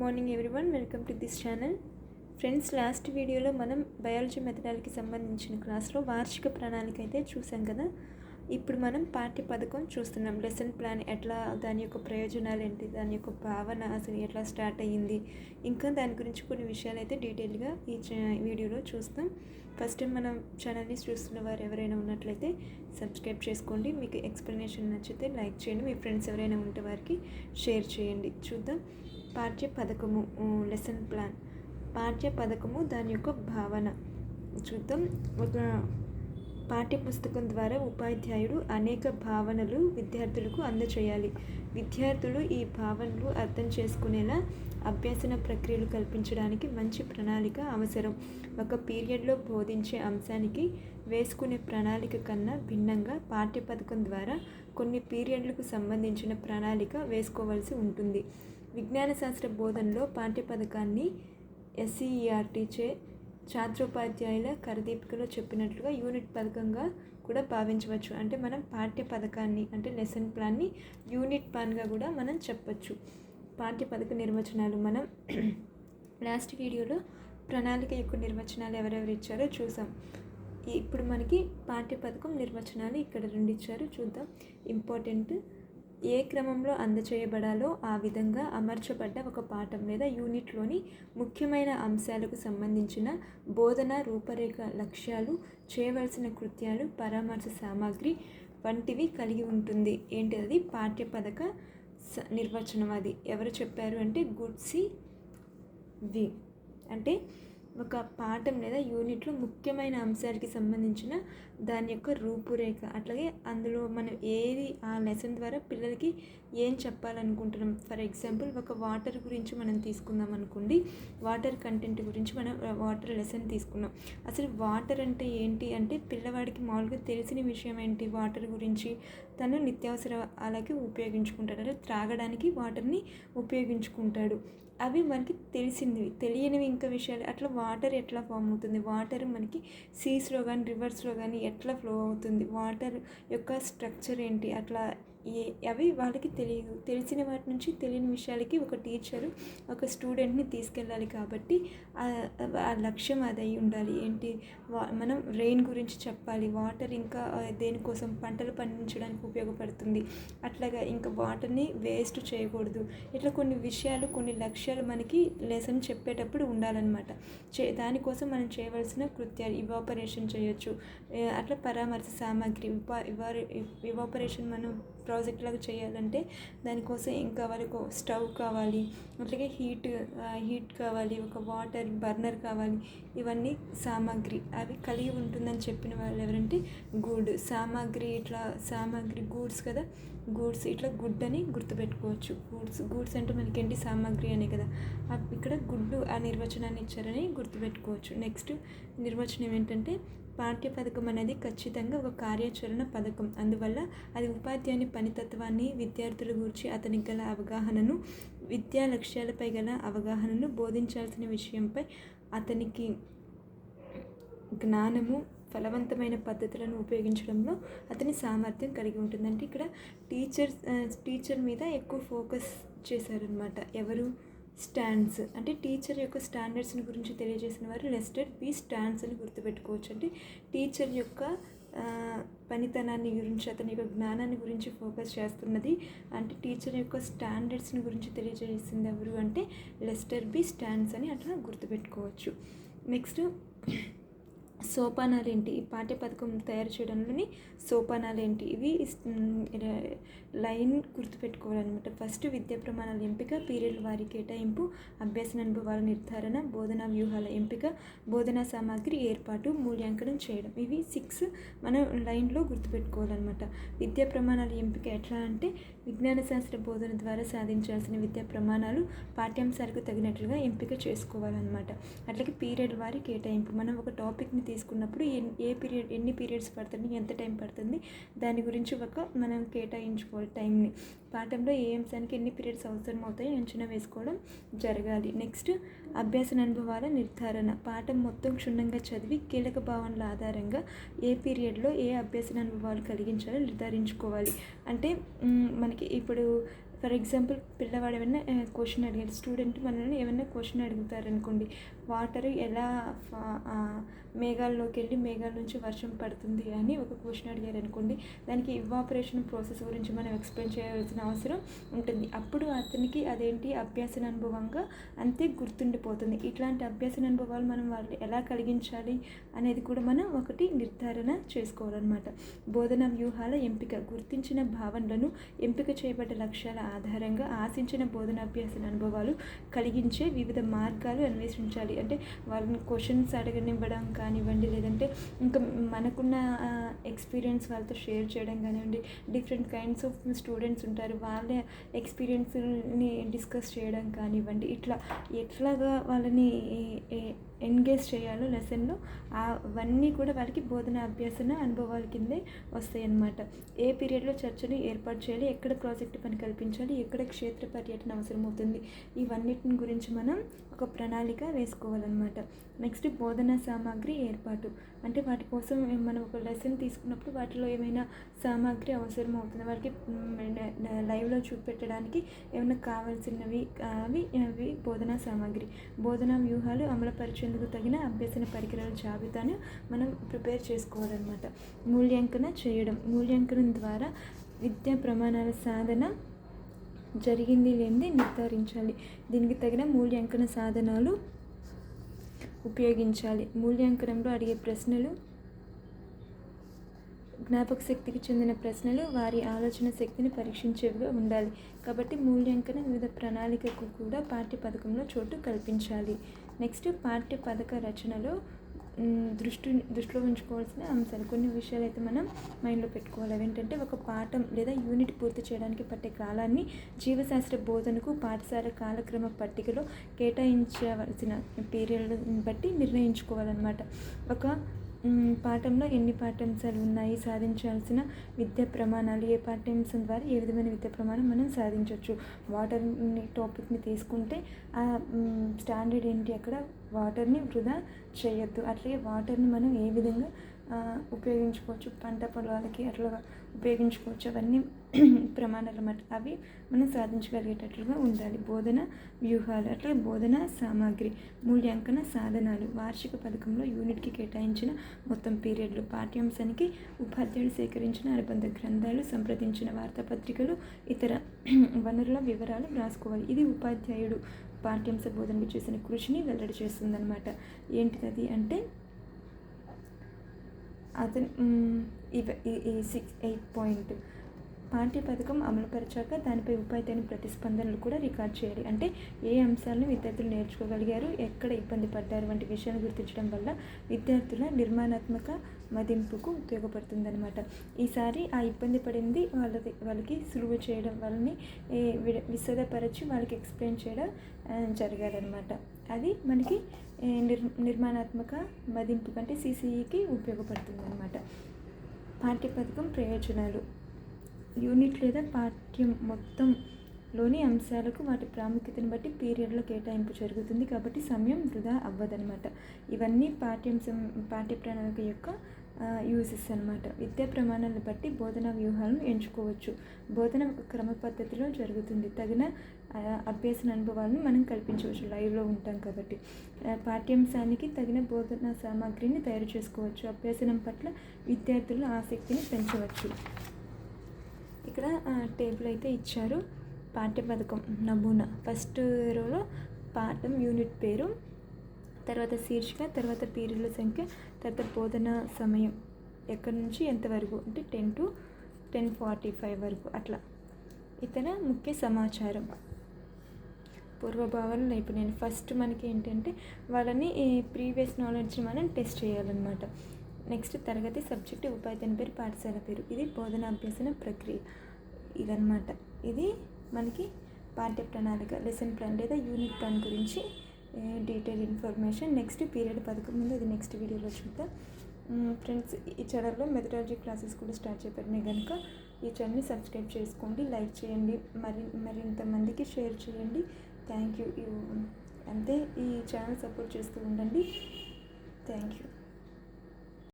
Morning everyone welcome to this channel friends last వీడియోలో మనం biology మెథడాలకి సంబంధించిన క్లాస్లో వార్షిక ప్రణాళిక అయితే చూసాం కదా? ఇప్పుడు మనం పాఠ్య పథకం చూస్తున్నాం. లెసన్ ప్లాన్ ఎట్లా దాని యొక్క ప్రయోజనాలు ఏంటి దాని యొక్క భావన అసలు ఎట్లా స్టార్ట్ అయ్యింది? ఇంకా దాని గురించి కొన్ని విషయాలు అయితే డీటెయిల్గా ఈ చ- వీడియోలో చూస్తాం. ఫస్ట్ టైం మనం ఛానల్ని చూస్తున్న వారు ఎవరైనా ఉన్నట్లయితే సబ్స్క్రైబ్ చేసుకోండి. మీకు ఎక్స్ప్లెనేషన్ నచ్చితే లైక్ చేయండి. మీ ఫ్రెండ్స్ ఎవరైనా ఉంటే వారికి షేర్ చేయండి. చూద్దాం. పాఠ్య పథకము లెసన్ ప్లాన్ పాఠ్య పథకము దాని యొక్క భావన. చూద్దాం. ఒక పాఠ్య పుస్తకం ద్వారా ఉపాధ్యాయుడు అనేక భావనలు విద్యార్థులకు అందచేయాలి. విద్యార్థులు ఈ భావనలు అర్థం చేసుకునేలా అభ్యసన ప్రక్రియలు కల్పించడానికి మంచి ప్రణాళిక అవసరం. ఒక పీరియడ్లో బోధించే అంశానికి వేసుకునే ప్రణాళిక కన్నా భిన్నంగా పాఠ్య పథకం ద్వారా కొన్ని పీరియడ్లకు సంబంధించిన ప్రణాళిక వేసుకోవాల్సి ఉంటుంది. విజ్ఞాన శాస్త్ర బోధనలో పాఠ్య పథకాన్ని ఛాత్రోపాధ్యాయుల కరదీపికలో చెప్పినట్లుగా యూనిట్ పథకంగా కూడా భావించవచ్చు. అంటే మనం పాఠ్య పథకాన్ని అంటే లెసన్ ప్లాన్ని యూనిట్ ప్లాన్గా కూడా మనం చెప్పచ్చు. పాఠ్య పథక నిర్వచనాలు మనం లాస్ట్ వీడియోలో ప్రణాళిక యొక్క నిర్వచనాలు ఎవరెవరు ఇచ్చారో చూసాం. ఇప్పుడు మనకి పాఠ్య పథకం నిర్వచనాలు ఇక్కడ రెండు ఇచ్చారు. చూద్దాం. ఇంపార్టెంట్ ఏ క్రమంలో అందచేయబడాలో ఆ విధంగా అమర్చబడ్డ ఒక పాఠం లేదా యూనిట్లోని ముఖ్యమైన అంశాలకు సంబంధించిన బోధన రూపరేఖ లక్ష్యాలు చేయవలసిన కృత్యాలు పరామర్శ సామాగ్రి వంటివి కలిగి ఉంటుంది. ఏంటి అది? పాఠ్య పథక స- నిర్వచనం అది. ఎవరు చెప్పారు అంటే గుడ్సి వి. అంటే ఒక పాఠం లేదా యూనిట్లో ముఖ్యమైన అంశానికి సంబంధించిన దాని యొక్క రూపురేఖ. అట్లాగే అందులో మనం ఏది ఆ లెసన్ ద్వారా పిల్లలకి ఏం చెప్పాలనుకుంటున్నాం? ఫర్ ఎగ్జాంపుల్ ఒక వాటర్ గురించి మనం తీసుకుందాం అనుకోండి. వాటర్ కంటెంట్ గురించి మనం వాటర్ లెసన్ తీసుకున్నాం. అసలు వాటర్ అంటే ఏంటి? అంటే పిల్లవాడికి మామూలుగా తెలిసిన విషయం ఏంటి? వాటర్ గురించి తను నిత్యావసరాలకి ఉపయోగించుకుంటాడు. అంటే త్రాగడానికి వాటర్ని ఉపయోగించుకుంటాడు. అవి మనకి తెలిసింది తెలియనివి ఇంకా విషయాలు. అట్లా వాటర్ ఎట్లా ఫామ్ అవుతుంది? వాటర్ మనకి సీస్లో కానీ రివర్స్లో కానీ ఎట్లా ఫ్లో అవుతుంది? వాటర్ యొక్క స్ట్రక్చర్ ఏంటి? అట్లా ఏ అవి వాళ్ళకి తెలియదు. తెలిసిన వాటి నుంచి తెలియని విషయాలకి ఒక టీచరు ఒక స్టూడెంట్ని తీసుకెళ్ళాలి కాబట్టి ఆ- లక్ష్యం అది అయి ఉండాలి. ఏంటి? వా మనం రెయిన్ గురించి చెప్పాలి. వాటర్ ఇంకా దేనికోసం పంటలు పండించడానికి ఉపయోగపడుతుంది. అట్లాగా ఇంకా వాటర్ని వేస్ట్ చేయకూడదు. ఇట్లా కొన్ని విషయాలు కొన్ని లక్ష్యాలు మనకి లెసన్ చెప్పేటప్పుడు ఉండాలన్నమాట. చే దానికోసం మనం చేయవలసిన కృత్యాలు ఇవాపరేషన్ చేయొచ్చు. అట్లా పరామర్శ సామాగ్రి ఇవా ఇవాపరేషన్ మనం ప్రాజెక్ట్ లాగా చేయాలంటే దానికోసం ఏం కావాలి? ఒక స్టవ్ కావాలి అట్లాగే హీట్ హీట్ కావాలి ఒక వాటర్ బర్నర్ కావాలి. ఇవన్నీ సామాగ్రి. అవి కలిగి ఉంటుందని చెప్పిన వాళ్ళు ఎవరంటే గుడ్. సామాగ్రి ఇట్లా సామాగ్రి గూడ్స్ కదా? గూడ్స్ ఇట్లా గుడ్ అని గుర్తుపెట్టుకోవచ్చు. గూడ్స్ గూడ్స్ అంటే మనకేంటి? సామాగ్రి అనే కదా. ఇక్కడ గుడ్డు ఆ నిర్వచనాన్ని ఇచ్చారని గుర్తుపెట్టుకోవచ్చు. నెక్స్ట్ నిర్వచనం ఏంటంటే పాఠ్య పథకం అనేది ఖచ్చితంగా ఒక కార్యాచరణ పథకం. అందువల్ల అది ఉపాధ్యాయుని పనితత్వాన్ని విద్యార్థుల గురించి అతనికి గల అవగాహనను విద్యా లక్ష్యాలపై గల అవగాహనను బోధించాల్సిన విషయంపై అతనికి జ్ఞానము ఫలవంతమైన పద్ధతులను ఉపయోగించడంలో అతని సామర్థ్యం కలిగి ఉంటుంది అంటే ఇక్కడ టీచర్స్ టీచర్ మీద ఎక్కువ ఫోకస్ చేశారనమాట ఎవరు? స్టాండ్స్. అంటే టీచర్ యొక్క స్టాండర్డ్స్ని గురించి తెలియజేసిన వారు లెస్టెడ్ బి స్టాండ్స్ అని గుర్తుపెట్టుకోవచ్చు అంటే టీచర్ యొక్క పనితనాన్ని గురించి అతని యొక్క జ్ఞానాన్ని గురించి ఫోకస్ చేస్తున్నది. అంటే టీచర్ యొక్క స్టాండర్డ్స్ని గురించి తెలియజేసింది ఎవరు అంటే లెస్టర్ బి స్టాండ్స్ అని అట్లా గుర్తుపెట్టుకోవచ్చు. నెక్స్ట్ సోపానాలు ఏంటి ఈ పాఠ్య పథకం తయారు చేయడంలోని సోపానాలు ఏంటి ఇవి లైన్ గుర్తుపెట్టుకోవాలన్నమాట. ఫస్ట్ విద్యా ప్రమాణాల ఎంపిక పీరియడ్ వారి కేటాయింపు అభ్యసన అనుభవాల నిర్ధారణ బోధనా వ్యూహాల ఎంపిక బోధనా సామాగ్రి ఏర్పాటు మూల్యాంకనం చేయడం. ఇవి సిక్స్ మనం లైన్లో గుర్తుపెట్టుకోవాలన్నమాట. విద్యా ప్రమాణాల ఎంపిక ఎట్లా అంటే విజ్ఞాన శాస్త్ర బోధన ద్వారా సాధించాల్సిన విద్యా ప్రమాణాలు పాఠ్యాంశాలకు తగినట్లుగా ఎంపిక చేసుకోవాలన్నమాట. అట్లాగే పీరియడ్ వారి కేటాయింపు. మనం ఒక టాపిక్ని తీసుకున్నప్పుడు ఏ పీరియడ్ ఎన్ని పీరియడ్స్ పడుతుంది ఎంత టైం పడుతుంది దాని గురించి ఒక మనం కేటాయించుకోవాలి టైంని. పాఠంలో ఏ అంశానికి ఎన్ని పీరియడ్స్ అవసరం అవుతాయో అంచనా వేసుకోవడం జరగాలి. నెక్స్ట్ అభ్యాసన అనుభవాల నిర్ధారణ. పాఠం మొత్తం క్షుణ్ణంగా చదివి కీలక భావనల ఆధారంగా ఏ పీరియడ్లో ఏ అభ్యాసన అనుభవాలు కలిగించాలో నిర్ధారించుకోవాలి. అంటే మనకి ఇప్పుడు ఫర్ ఎగ్జాంపుల్ పిల్లవాడు ఏమైనా క్వశ్చన్ అడిగాడు. స్టూడెంట్ మనల్ని ఏమైనా క్వశ్చన్ అడుగుతారనుకోండి వాటర్ ఎలా మేఘాల్లోకి వెళ్ళి మేఘాల నుంచి వర్షం పడుతుంది అని ఒక క్వశ్చన్ అడిగారు అనుకోండి. దానికి ఇవాపరేషన్ ప్రాసెస్ గురించి మనం ఎక్స్ప్లెయిన్ చేయాల్సిన అవసరం ఉంటుంది. అప్పుడు అతనికి అదేంటి? అభ్యాసన అనుభవంగా అంతే గుర్తుండిపోతుంది. ఇట్లాంటి అభ్యాసన అనుభవాలు మనం వాళ్ళు ఎలా కలిగించాలి అనేది కూడా మనం ఒకటి నిర్ధారణ చేసుకోవాలన్నమాట. బోధన వ్యూహాల ఎంపిక గుర్తించిన భావనలను ఎంపిక చేయబడ్డ లక్ష్యాల ఆధారంగా ఆశించిన బోధన అభ్యాసన అనుభవాలు కలిగించే వివిధ మార్గాలు అన్వేషించాలి. అంటే వాళ్ళని క్వశ్చన్స్ అడగనివ్వడం కానివ్వండి లేదంటే ఇంకా మనకున్న ఎక్స్పీరియన్స్ వాళ్ళతో షేర్ చేయడం కానివ్వండి డిఫరెంట్ కైండ్స్ ఆఫ్ స్టూడెంట్స్ ఉంటారు. వాళ్ళ ఎక్స్పీరియన్స్ని డిస్కస్ చేయడం కానివ్వండి ఇట్లా ఎట్లాగా వాళ్ళని ఎంగేజ్ చేయాలో లెసన్లో అవన్నీ కూడా వాళ్ళకి బోధన అభ్యాసన అనుభవాల కిందే వస్తాయి అన్నమాట ఏ పీరియడ్లో చర్చను ఏర్పాటు చేయాలి ఎక్కడ ప్రాజెక్ట్ పని కల్పించాలి ఎక్కడ క్షేత్ర పర్యటన అవసరమవుతుంది ఇవన్నిటిని గురించి మనం ఒక ప్రణాళిక వేసుకోవాలన్నమాట. నెక్స్ట్ బోధనా సామాగ్రి ఏర్పాటు. అంటే వాటి కోసం మనం ఒక లెసన్ తీసుకున్నప్పుడు వాటిలో ఏమైనా సామాగ్రి అవసరం అవుతుంది వాళ్ళకి లైవ్లో చూపెట్టడానికి ఏమైనా కావాల్సినవి అవి అవి బోధనా సామాగ్రి. బోధనా వ్యూహాలు పరీక్షలకు తగిన అభ్యసన పరికరాల జాబితాను మనం ప్రిపేర్ చేసుకోవాలన్నమాట. మూల్యాంకన చేయడం. మూల్యాంకనం ద్వారా విద్యా ప్రమాణాల సాధన జరిగింది లేనిది నిర్ధారించాలి. దీనికి తగిన మూల్యాంకన సాధనాలు ఉపయోగించాలి. మూల్యాంకనంలో అడిగే ప్రశ్నలు జ్ఞాపక శక్తికి చెందిన ప్రశ్నలు వారి ఆలోచన శక్తిని పరీక్షించేవిగా ఉండాలి. కాబట్టి మూల్యాంకన వివిధ ప్రణాళికకు కూడా పాఠ్య పథకంలో చోటు కల్పించాలి. నెక్స్ట్ పాఠ్య పథక రచనలో దృష్టి దృష్టిలో ఉంచుకోవాల్సిన అంశాలు. కొన్ని విషయాలు అయితే మనం మైండ్లో పెట్టుకోవాలి. ఏంటంటే ఒక పాఠం లేదా యూనిట్ పూర్తి చేయడానికి పట్టే కాలాన్ని జీవశాస్త్ర బోధనకు పాఠశాల కాలక్రమ పట్టికలో కేటాయించవలసిన పీరియడ్ బట్టి నిర్ణయించుకోవాలన్నమాట. ఒక పాఠంలో ఎన్ని పాఠ్యాంశాలు ఉన్నాయి సాధించాల్సిన విద్యా ప్రమాణాలు? ఏ పాఠ్యాంశం ద్వారా ఏ విధమైన విద్యా ప్రమాణం మనం సాధించవచ్చు వాటర్ని టాపిక్ని తీసుకుంటే ఆ స్టాండర్డ్ ఏంటి అక్కడ? వాటర్ని వృధా చేయొద్దు. అట్లాగే వాటర్ని మనం ఏ విధంగా ఉపయోగించుకోవచ్చు. పంట పొలాలకి అట్లా ఉపయోగించుకోవచ్చు. అవన్నీ ప్రమాణాలు అన్నమాట అవి మనం సాధించగలిగేటట్లుగా ఉండాలి. బోధన వ్యూహాలు అట్లా బోధన సామాగ్రి మూల్యాంకన సాధనాలు. వార్షిక పథకంలో యూనిట్కి కేటాయించిన మొత్తం పీరియడ్లు పాఠ్యాంశానికి ఉపాధ్యాయుడు సేకరించిన అనుబంధ గ్రంథాలు సంప్రదించిన వార్తాపత్రికలు ఇతర వనరుల వివరాలు రాసుకోవాలి. ఇది ఉపాధ్యాయుడు పాఠ్యాంశ బోధనకు చేసిన కృషిని వెల్లడి చేస్తుందన్నమాట. ఏంటిది అంటే అతను ఈ సిక్స్ ఎయిట్ పాయింట్ పాఠ్య పథకం అమలుపరిచాక దానిపై ఉపాధ్యాయుని ప్రతిస్పందనలు కూడా రికార్డ్ చేయాలి. అంటే ఏ అంశాలను విద్యార్థులు నేర్చుకోగలిగారు ఎక్కడ ఇబ్బంది పడ్డారు వంటి విషయాన్ని గుర్తించడం వల్ల విద్యార్థుల నిర్మాణాత్మక మదింపుకు ఉపయోగపడుతుందన్నమాట. ఈసారి ఆ ఇబ్బంది పడింది వాళ్ళది వాళ్ళకి సులువు చేయడం వాళ్ళని విశదపరచి వాళ్ళకి ఎక్స్ప్లెయిన్ చేయడం జరగాలన్నమాట అది మనకి నిర్ నిర్మాణాత్మక మదింపు కంటే సిసిఈకి ఉపయోగపడుతుంది అనమాట పాఠ్య పథకం ప్రయోజనాలు. యూనిట్ లేదా పాఠ్యం మొత్తంలోని అంశాలకు వాటి ప్రాముఖ్యతను బట్టి పీరియడ్లో కేటాయింపు జరుగుతుంది కాబట్టి సమయం వృధా అవ్వదనమాట ఇవన్నీ పాఠ్యాంశం పాఠ్య ప్రణాళిక యొక్క యూజెస్ అనమాట విద్యా ప్రమాణాలను బట్టి బోధనా వ్యూహాలను ఎంచుకోవచ్చు. బోధన ఒక క్రమ పద్ధతిలో జరుగుతుంది. తగిన అభ్యాసన అనుభవాలను మనం కల్పించవచ్చు. లైవ్లో ఉంటాం కాబట్టి. పాఠ్యాంశానికి తగిన బోధన సామాగ్రిని తయారు చేసుకోవచ్చు. అభ్యసనం పట్ల విద్యార్థుల ఆసక్తిని పెంచవచ్చు. ఇక్కడ టేబుల్ అయితే ఇచ్చారు. పాఠ్య పథకం నమూనా. ఫస్ట్ రోలో పాఠం యూనిట్ పేరు తర్వాత శీర్షిక తర్వాత పీరియడ్ల సంఖ్య తర్వాత బోధన సమయం ఎక్కడి నుంచి ఎంతవరకు అంటే ten to ten forty five వరకు అట్లా. ఇతర ముఖ్య సమాచారం. పూర్వభావాలు నేను ఫస్ట్ మనకి ఏంటంటే వాళ్ళని ప్రీవియస్ నాలెడ్జ్ని మనం టెస్ట్ చేయాలన్నమాట. నెక్స్ట్ తరగతి సబ్జెక్టు ఉపాధ్యాయుని పేరు పాఠశాల పేరు. ఇది బోధన అభ్యసన ప్రక్రియ. ఇదనమాట ఇది మనకి పాఠ్య ప్రణాళిక లెసన్ ప్లాన్ లేదా యూనిట్ ప్లాన్ గురించి డీటెయిల్ ఇన్ఫర్మేషన్ నెక్స్ట్ పీరియడ్ పథకం ముందు అది నెక్స్ట్ వీడియోలో చూద్దాం. ఫ్రెండ్స్ ఈ ఛానల్లో మెథడాలజీ క్లాసెస్ కూడా స్టార్ట్ చేయబడినాయి కనుక ఈ ఛానల్ని సబ్స్క్రైబ్ చేసుకోండి లైక్ చేయండి మరి మరింతమందికి షేర్ చేయండి. Thank you. అంతే ఈ ఛానల్ సపోర్ట్ చేస్తూ ఉండండి. Thank you.